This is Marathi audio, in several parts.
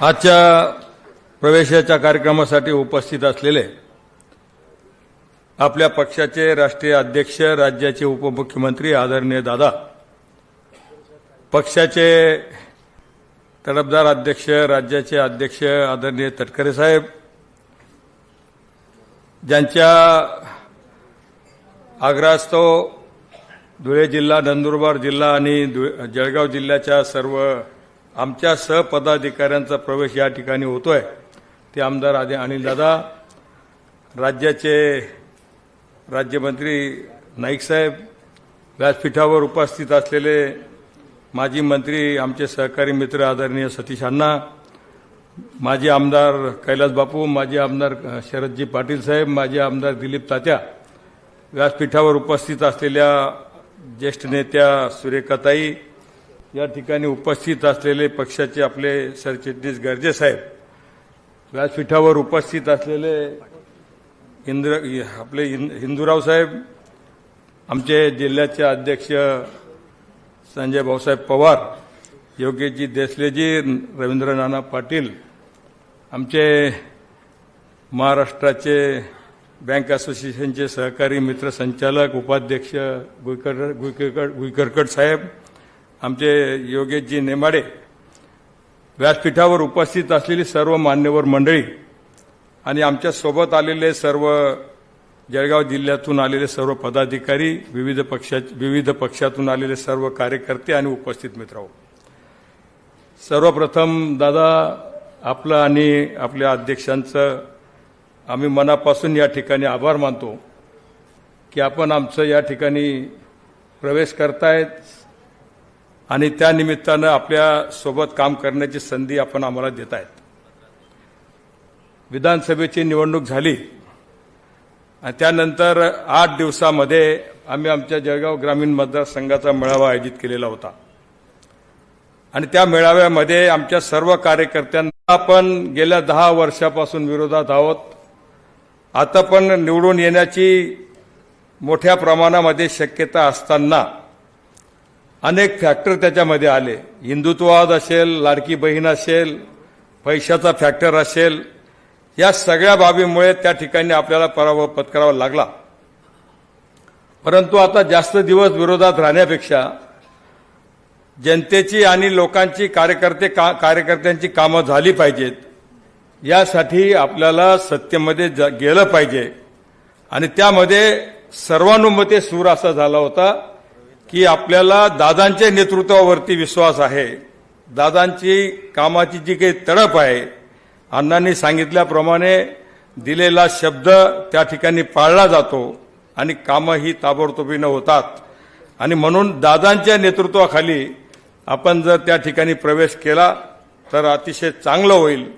आजच्या प्रवेशाच्या कार्यक्रमासाठी उपस्थित असलेले आपल्या पक्षाचे राष्ट्रीय अध्यक्ष राज्याचे उपमुख्यमंत्री आदरणीय दादा पक्षाचे तडफदार अध्यक्ष राज्याचे अध्यक्ष आदरणीय तटकरे साहेब ज्यांच्या आग्रास्तव धुळे जिल्हा नंदुरबार जिल्हा आणि जळगाव जिल्ह्याच्या सर्व आमच्या सहपदाधिकाऱ्यांचा प्रवेश या ठिकाणी होतोय. ते आमदार आदि अनिलदादा राज्याचे राज्यमंत्री नाईक साहेब व्यासपीठावर उपस्थित असलेले माजी मंत्री आमचे सहकारी मित्र आदरणीय सतीश अण्णा माजी आमदार कैलास बापू माजी आमदार शरदजी पाटील साहेब माजी आमदार दिलीप तात्या व्यासपीठावर उपस्थित असलेल्या ज्येष्ठ नेत्या सुरेखाताई या ठिकाणी उपस्थित असलेले पक्षाचे आपले सरचिटणीस गर्जे साहेब व्यासपीठावर उपस्थित असलेले इंद्र आपले हिंदूराव साहेब आमचे जिल्ह्याचे अध्यक्ष संजय भाऊसाहेब पवार योगेजी देसलेजी रवींद्र नाना पाटील आमचे महाराष्ट्राचे बँक असोसिएशनचे सहकारी मित्र संचालक उपाध्यक्ष गुईकर गुईकर गुईकरकट साहेब आमचे योगेशजी नेमाडे व्यासपीठावर उपस्थित असलेली सर्व मान्यवर मंडळी आणि आमच्यासोबत आलेले सर्व जळगाव जिल्ह्यातून आलेले सर्व पदाधिकारी विविध पक्षा विविध पक्षातून आलेले सर्व कार्यकर्ते आणि उपस्थित मित्र सर्वप्रथम दादा आपलं आणि आपल्या अध्यक्षांचं आम्ही मनापासून या ठिकाणी आभार मानतो की आपण आमचं या ठिकाणी प्रवेश करतायत. आणि त्यानिमित्तानं आपल्यासोबत आपल्यासोबत काम करण्याची संधी आपण आम्हाला देत आहेत. विधानसभेची निवडणूक झाली आणि त्यानंतर आठ दिवसामध्ये आम्ही आमच्या जळगाव ग्रामीण मतदारसंघाचा मेळावा आयोजित केलेला होता. आणि त्या मेळाव्यामध्ये आमच्या सर्व कार्यकर्त्यांना आपण गेल्या दहा वर्षापासून विरोधात आहोत. आता पण निवडून येण्याची मोठ्या प्रमाणामध्ये शक्यता असताना अनेक फॅक्टर त्याच्यामध्ये आले. हिंदुत्ववाद असेल लाडकी बहीण असेल पैशाचा फॅक्टर असेल या सगळ्या बाबीमुळे त्या ठिकाणी आपल्याला पराभव पत्करावा लागला. परंतु आता जास्त दिवस विरोधात राहण्यापेक्षा जनतेची आणि लोकांची कार्यकर्ते का कार्यकर्त्यांची कामं झाली पाहिजेत. यासाठी आपल्याला सत्तेमध्ये ज- गेलं पाहिजे. आणि त्यामध्ये सर्वानुमते सूर असा झाला होता की आपल्याला दादांच्या नेतृत्वावरती विश्वास आहे. दादांची कामाची जी काही तडप आहे अण्णांनी सांगितल्याप्रमाणे दिलेला शब्द त्या ठिकाणी पाळला जातो आणि कामं ही ताबडतोबीनं होतात. आणि म्हणून दादांच्या नेतृत्वाखाली आपण जर त्या ठिकाणी प्रवेश केला तर अतिशय चांगलं होईल.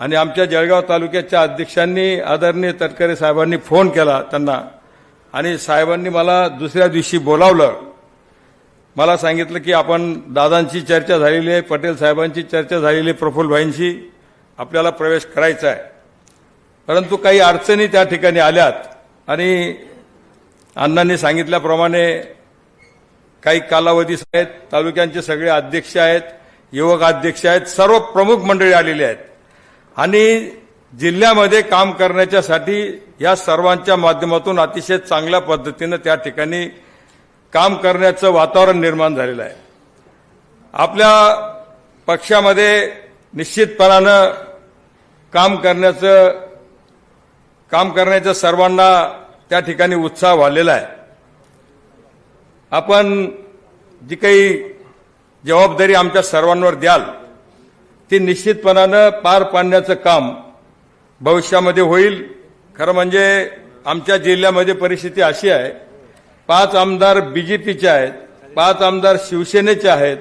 आणि आमच्या जळगाव तालुक्याच्या अध्यक्षांनी आदरणीय तटकरे साहेबांनी फोन केला त्यांना. आणि साहेबांनी मला दुसऱ्या दिवशी बोलावलं. मला सांगितलं की आपण दादांची चर्चा झालेली आहे पटेल साहेबांची चर्चा झालेली आहे प्रफुल्लभाईंशी आपल्याला प्रवेश करायचा आहे. परंतु काही अडचणी त्या ठिकाणी आल्यात आणि अण्णांनी सांगितल्याप्रमाणे काही कालावधी आहेत तालुक्यांचे सगळे अध्यक्ष आहेत युवक अध्यक्ष आहेत सर्व प्रमुख मंडळी आलेली आहेत. आणि जिल्ह्यामध्ये काम करण्याच्यासाठी या सर्वांच्या माध्यमातून अतिशय चांगल्या पद्धतीनं त्या ठिकाणी काम करण्याचं वातावरण निर्माण झालेलं आहे. आपल्या पक्षामध्ये निश्चितपणानं काम करण्याचं काम करण्याचं सर्वांना त्या ठिकाणी उत्साह वाढलेला आहे. आपण जी काही जबाबदारी आमच्या सर्वांवर द्याल ती निश्चितपणानं पार पाडण्याचं काम भविष्यामध्ये होईल. खरं म्हणजे आमच्या जिल्ह्यामध्ये परिस्थिती अशी आहे पाच आमदार बीजेपीचे आहेत पाच आमदार शिवसेनेचे आहेत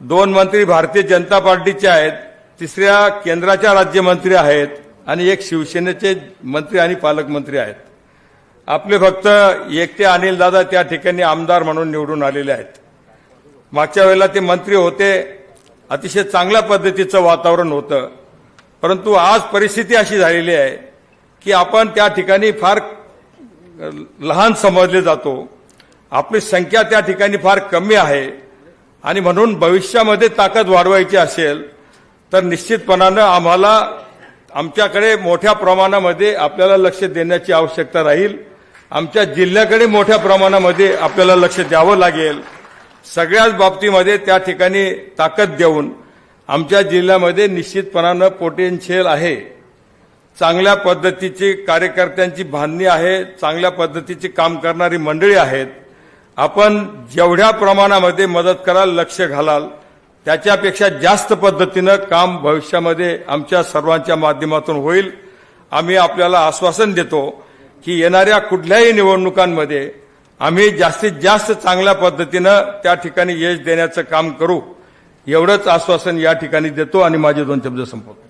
दोन मंत्री भारतीय जनता पार्टीचे आहेत तिसऱ्या केंद्राच्या राज्यमंत्री आहेत आणि एक शिवसेनेचे मंत्री आणि पालकमंत्री आहेत. आपले फक्त एकटे अनिलदादा त्या ठिकाणी आमदार म्हणून निवडून आलेले आहेत. मागच्या वेळेला ते मंत्री होते अतिशय चांगल्या पद्धतीचं वातावरण होतं. परंतु आज परिस्थिती अशी झालेली आहे की आपण त्या ठिकाणी फार लहान समजले जातो. आपली संख्या त्या ठिकाणी फार कमी आहे. आणि म्हणून भविष्यामध्ये ताकद वाढवायची असेल तर निश्चितपणानं आम्हाला आमच्याकडे मोठ्या प्रमाणामध्ये आपल्याला लक्ष देण्याची आवश्यकता राहील. आमच्या जिल्ह्याकडे मोठ्या प्रमाणामध्ये आपल्याला लक्ष द्यावं लागेल. सगळ्याच बाबतीमध्ये त्या ठिकाणी ताकद देऊन आमच्या जिल्ह्यामध्ये निश्चितपणानं पोटेन्शियल आहे. चांगल्या पद्धतीची कार्यकर्त्यांची बांधणी आहे चांगल्या पद्धतीची काम करणारी मंडळी आहेत. आपण जेवढ्या प्रमाणामध्ये मदत कराल लक्ष घालाल त्याच्यापेक्षा जास्त पद्धतीनं काम भविष्यामध्ये आमच्या सर्वांच्या माध्यमातून होईल. आम्ही आपल्याला आश्वासन देतो की येणाऱ्या कुठल्याही निवडणुकांमध्ये आम्ही जास्तीत जास्त चांगल्या पद्धतीनं त्या ठिकाणी यश देण्याचं काम करू. एवढंच आश्वासन या ठिकाणी देतो आणि माझे दोन शब्द संपवतो.